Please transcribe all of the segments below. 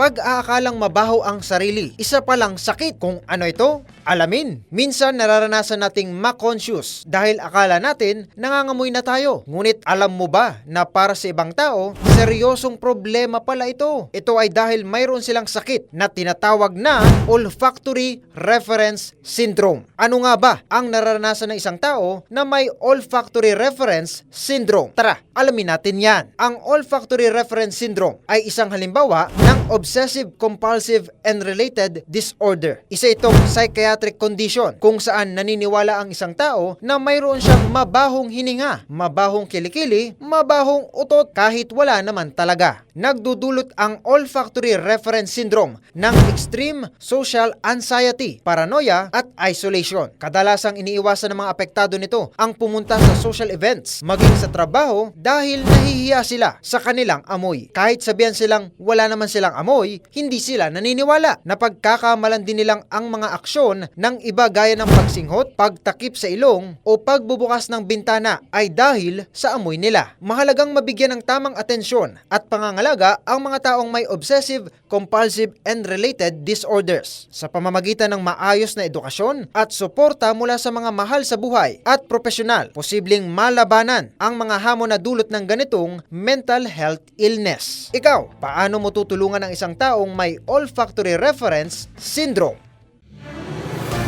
Pag-aakalang mabaho ang sarili, isa palang sakit. Kung ano ito? Alamin. Minsan nararanasan nating ma-conscious dahil akala natin nangangamoy na tayo. Ngunit alam mo ba na para sa ibang tao, seryosong problema pala ito. Ito ay dahil mayroon silang sakit na tinatawag na olfactory reference syndrome. Ano nga ba ang nararanasan ng isang tao na may olfactory reference syndrome? Tara, alamin natin yan. Ang olfactory reference syndrome ay isang halimbawa ng obsessive compulsive and related disorder. Isa itong psychiatric condition kung saan naniniwala ang isang tao na mayroon siyang mabahong hininga, mabahong kilikili, mabahong utot kahit wala naman talaga. Nagdudulot ang olfactory reference syndrome ng extreme social anxiety, paranoia at isolation. Kadalasang iniiwasan ng mga apektado nito ang pumunta sa social events, maging sa trabaho dahil nahihiya sila sa kanilang amoy. Kahit sabihan silang wala naman silang amoy, hindi sila naniniwala na pagkakamalan din nilang ang mga aksyon ng iba gaya ng pagsinghot, pagtakip sa ilong o pagbubukas ng bintana ay dahil sa amoy nila. Mahalagang mabigyan ng tamang atensyon at pangangalaga ang mga taong may obsessive, compulsive and related disorders sa pamamagitan ng maayos na edukasyon at suporta mula sa mga mahal sa buhay at profesional. Posibleng malabanan ang mga hamon na dulot ng ganitong mental health illness. Ikaw, paano mo tutulungan ang isang taong may olfactory reference syndrome?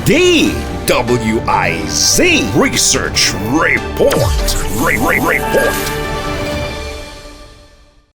DWIZ Research Report. Re- Re- Report.